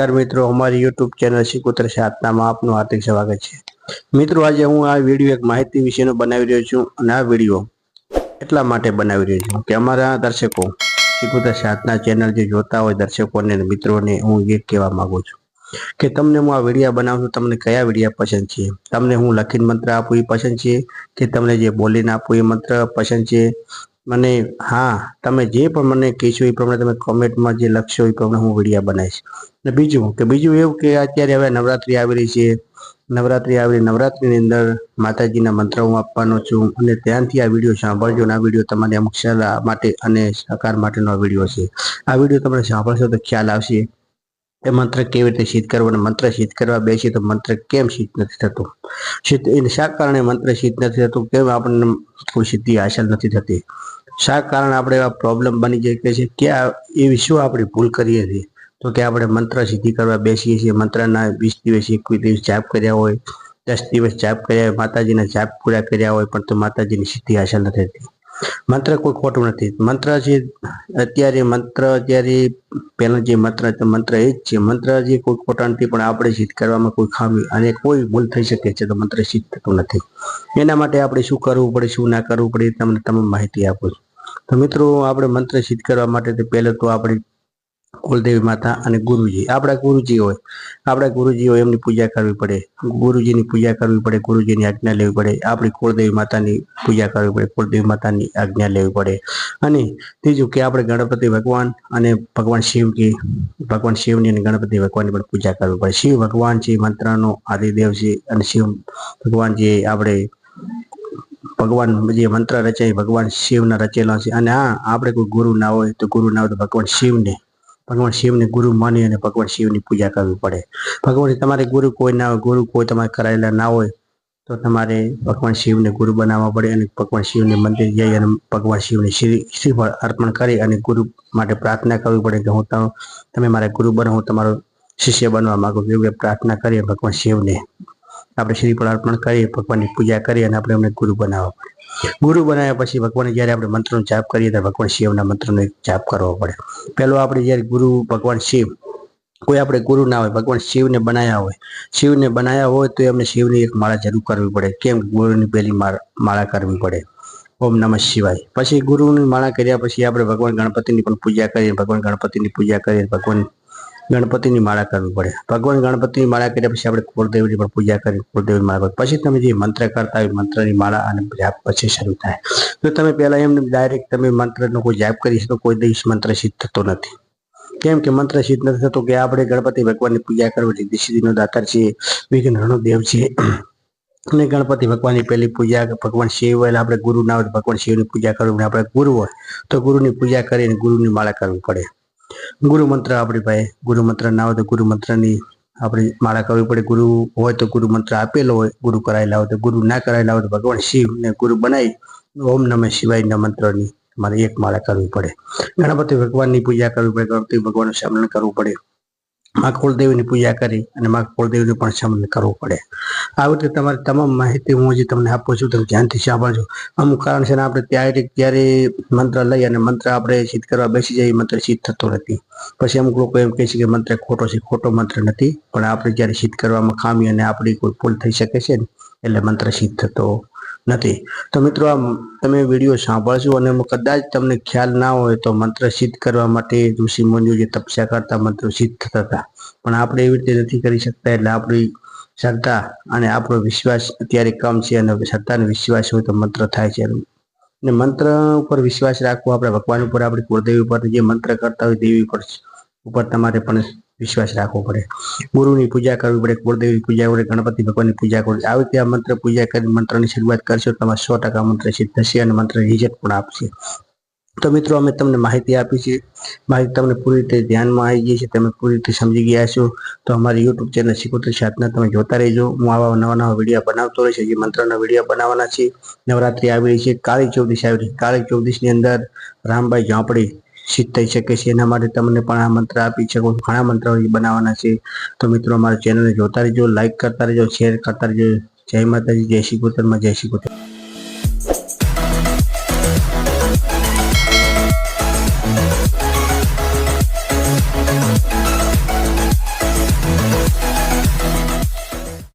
નમસ્કાર મિત્રો, અમારી યુટ્યુબ ચેનલ શિકોતર સાતનામાં આપનું હાર્દિક સ્વાગત છે. મિત્રો, આજે હું આ વીડિયો એક માહિતી વિશેનો બનાવી રહ્યો છું અને આ વીડિયો એટલા માટે બનાવી રહ્યો છું કે અમારા દર્શકો શિકોતર સાતના ચેનલ જે જોતા હોય દર્શકોને મિત્રોને, હું એ કહેવા માગું છું કે તમને હું આ વીડિયો બનાવું છું, તમને કયા વિડીયા પસંદ છે? તમને હું લખીને મંત્ર આપું એ પસંદ છે કે તમને જે બોલીને આપું એ મંત્ર પસંદ છે? મને, હા, તમે જે પણ મને કહેશો એ પ્રમાણે તમે કોમેન્ટમાં જે લખશો એ પ્રમાણે હું વિડીયા બનાવીશ. અને બીજું કે બીજું એવું કે અત્યારે હવે નવરાત્રી આવી રહી છે. નવરાત્રી આવી નવરાત્રિની અંદર માતાજીના મંત્ર હું આપવાનો છું અને ત્યાંથી આ વીડિયો સાંભળજો અને આ વીડિયો તમારી અમુક સલાહ માટે અને સહકાર માટેનો આ વીડિયો છે. આ વીડિયો તમે સાંભળશો તો ખ્યાલ આવશે એ મંત્ર કેવી રીતે સિદ્ધ કરવો અને મંત્ર સિદ્ધ કરવા બેસીએ તો મંત્ર કેમ સિદ્ધ નથી થતું? સિદ્ધ એને શા કારણે મંત્ર સિદ્ધ નથી થતું? કેમ આપણને કોઈ સિદ્ધિ હાંસલ નથી થતી? શા કારણે આપણે એવા પ્રોબ્લેમ બની જાય કે છે? ક્યાં એવી શું આપણે ભૂલ કરીએ છીએ? તો કે આપણે મંત્ર સિદ્ધિ કરવા બેસીએ છીએ. મંત્રના વીસ દિવસ, એકવીસ દિવસ જાપ કર્યા હોય, દસ દિવસ જાપ કર્યા હોય, માતાજીના જાપ પૂરા કર્યા હોય, પણ તો માતાજીની સિદ્ધિ હાંસલ નથી થતી. મંત્ર કોઈ ખોટું નથી. મંત્ર છે અત્યારે મંત્ર અત્યારે પહેલા જે મંત્ર મંત્ર એ જ છે. મંત્ર જે કોઈ ખોટા નથી, પણ આપણે સિદ્ધ કરવામાં કોઈ ખામી અને કોઈ ભૂલ થઈ શકે છે તો મંત્ર સિદ્ધ થતું નથી. એના માટે આપણે શું કરવું પડે, શું ના કરવું પડે તમને તમામ માહિતી આપું છું. તો મિત્રો, આપણે મંત્ર સિદ્ધ કરવા માટે તો પહેલાં તો આપણે કુલદેવી માતા અને ગુરુજી, આપણા ગુરુજી હોય, આપણા ગુરુજી હોય એમની પૂજા કરવી પડે, ગુરુજીની પૂજા કરવી પડે, ગુરુજીની આજ્ઞા લેવી પડે, આપણી કુળદેવી માતાની પૂજા કરવી પડે કુળદેવી માતાની આજ્ઞા લેવી પડે. અને ત્રીજું કે આપણે ગણપતિ ભગવાન અને ભગવાન શિવજી ભગવાન શિવની અને ગણપતિ ભગવાનની પણ પૂજા કરવી પડે. શિવ ભગવાન છે મંત્રનો આદિદેવ છે અને શિવ ભગવાન જે આપણે ભગવાન જે મંત્ર રચાય ભગવાન શિવના રચેલા છે. અને હા, આપણે કોઈ ગુરુ ના હોય તો ગુરુ ના હોય તો ભગવાન શિવને ભગવાન શિવને ગુરુ માની અને ભગવાન શિવની પૂજા કરવી પડે. ભગવાન, તમારે ગુરુ કોઈ ના હોય, ગુરુ કોઈ તમારે કરાયેલા ના હોય, તો તમારે ભગવાન શિવને ગુરુ બનાવવા પડે અને ભગવાન શિવને મંદિર જઈ અને ભગવાન શિવને શ્રી, શ્રીફળ અર્પણ કરી અને ગુરુ માટે પ્રાર્થના કરવી પડે કે હું તમે મારા ગુરુ બનો, હું તમારો શિષ્ય બનવા માંગુ એવી પ્રાર્થના કરીએ ભગવાન શિવને. આપણે શ્રીફળ અર્પણ કરીએ, ભગવાનની પૂજા કરીએ અને આપણે એમને ગુરુ બનાવવા પડે ગુરુ બનાવ્યા પછી ભગવાન જ્યારે આપણે મંત્રનો જાપ કરીએ ત્યારે ભગવાન શિવના મંત્રનો એક જાપ કરવો પડે. પહેલો આપણે જ્યારે ગુરુ, ભગવાન શિવ, કોઈ આપણે ગુરુ ના હોય, ભગવાન શિવને બનાવ્યા હોય, શિવને બનાવ્યા હોય તો એમને શિવની એક માળા જરૂર કરવી પડે. કેમ? ગુરુની પહેલી માળા કરવી પડે. ઓમ નમઃ શિવાય. પછી ગુરુની માળા કર્યા પછી આપણે ભગવાન ગણપતિની પણ પૂજા કરીએ, ભગવાન ગણપતિની પૂજા કરીએ, ભગવાન ગણપતિની માળા કરવી પડે. ભગવાન ગણપતિની માળા કર્યા પછી આપણે કુળદેવની પણ પૂજા કરી, કુળદેવની માળા પછી તમે જે મંત્ર કરતા હોય, મંત્રની માળા અને જાપ પછી શરૂ થાય. તો તમે પહેલા એમને ડાયરેક્ટ તમે મંત્રનો કોઈ જાપ કરી તો કોઈ દિવસ મંત્ર સિદ્ધ થતો નથી. કેમ કે મંત્ર સિદ્ધ નથી થતો કે આપણે ગણપતિ ભગવાનની પૂજા કરવી છે સિદ્ધિનો દાતાર છે વિઘ્નનો દેવ છે. અને ગણપતિ ભગવાનની પહેલી પૂજા, ભગવાન શિવ હોય આપણે ગુરુ ના હોય ભગવાન શિવની પૂજા કરવી આપણે ગુરુ હોય તો ગુરુની પૂજા કરીને ગુરુની માળા કરવી પડે. ગુરુ મંત્ર આપણી પાસે. ગુરુ મંત્ર ના હોય તો ગુરુ મંત્રની આપણે માળા કરવી પડે. ગુરુ હોય તો ગુરુ મંત્ર આપેલો હોય. ગુરુ કરાયેલા હોય તો ગુરુ ના કરાયેલા હોય તો ભગવાન શિવને ગુરુ બનાવી ઓમ નમઃ શિવાયના મંત્રની મારે એક માળા કરવી પડે. ગણપતિ ભગવાનની પૂજા કરવી પડે. ગણપતિ ભગવાનનું સ્મરણ કરવું પડે. મા કુળદેવીની પૂજા કરી અને મા કુળદેવીનું પણ શમન કરવું પડે. આવી રીતે તમારી તમામ માહિતી હું જે તમને આપું છું તમે ધ્યાનથી સાંભળજો. અમુક કારણ છે આપણે ત્યારે ત્યારે મંત્ર લઈ અને મંત્ર આપણે સિદ્ધ કરવા બેસી જઈએ મંત્ર સિદ્ધ થતો નથી. પછી અમુક લોકો એમ કહે છે કે મંત્ર ખોટો છે, ખોટો મંત્ર નથી. પણ આપણે જ્યારે સિદ્ધ કરવામાં ખામી અને આપણી કોઈ ભૂલ થઈ શકે છે ને, એટલે મંત્ર સિદ્ધ થતો નથી. તો મિત્રો આ તમે વીડિયો સાંભળશો અને કદાચ તમને ખ્યાલ ના હોય તો મંત્ર સિદ્ધ કરવા માટે ઋષિ મુનિઓ જે તપસ્યા કરતા મંત્ર સિદ્ધ થતા હતા. પણ આપણે એવી રીતે નથી કરી શકતા એટલે આપણી શ્રદ્ધા અને આપણો વિશ્વાસ અત્યારે કમ છે અને શ્રદ્ધા અને વિશ્વાસ હોય તો મંત્ર થાય છે. અને મંત્ર ઉપર વિશ્વાસ રાખવો, આપણે ભગવાન ઉપર, આપણી કુળદેવી ઉપર જે મંત્ર કરતા હોય દેવી ઉપર ઉપર તમારે પણ વિશ્વાસ રાખવો પડે. ગુરુની પૂજા કરવી પડે કુળદેવી પૂજા પડે, ગણપતિ ભગવાનની પૂજા કરવી આવી રીતે આ મંત્ર પૂજા કરી મંત્રની શરૂઆત કરશો, તમારે સો ટકા મંત્ર સિદ્ધ થશે અને મંત્ર રિઝલ્ટ પણ આપશે. તો મિત્રો, અમે તમને માહિતી આપી છે. માહિતી તમને પૂરી રીતે ધ્યાનમાં આવી ગઈ છે. તમે પૂરી રીતે સમજી ગયા છો. તો અમારી યુટ્યુબ ચેનલ શીખોતર સાધના તમે જોતા રહેજો. હું આવા નવા નવા વીડિયો બનાવતો રહીશ. જે મંત્રના વીડિયો બનાવવાના છે. નવરાત્રી આવી રહી છે. કાળી ચૌદશ આવી રહી કાળી ચૌદશની અંદર રામભાઈ ઝાંપડી સિદ્ધ થઈ શકે છે. એના માટે તમને પણ આ મંત્ર આપી શકો ઘણા મંત્રો બનાવવાના છે. તો મિત્રો, અમારા ચેનલને જોતા રહેજો લાઇક કરતા રહેજો શેર કરતા રહેજો. જય માતાજી, જય શ્રી કુતરમાં જય શ્રી કુતર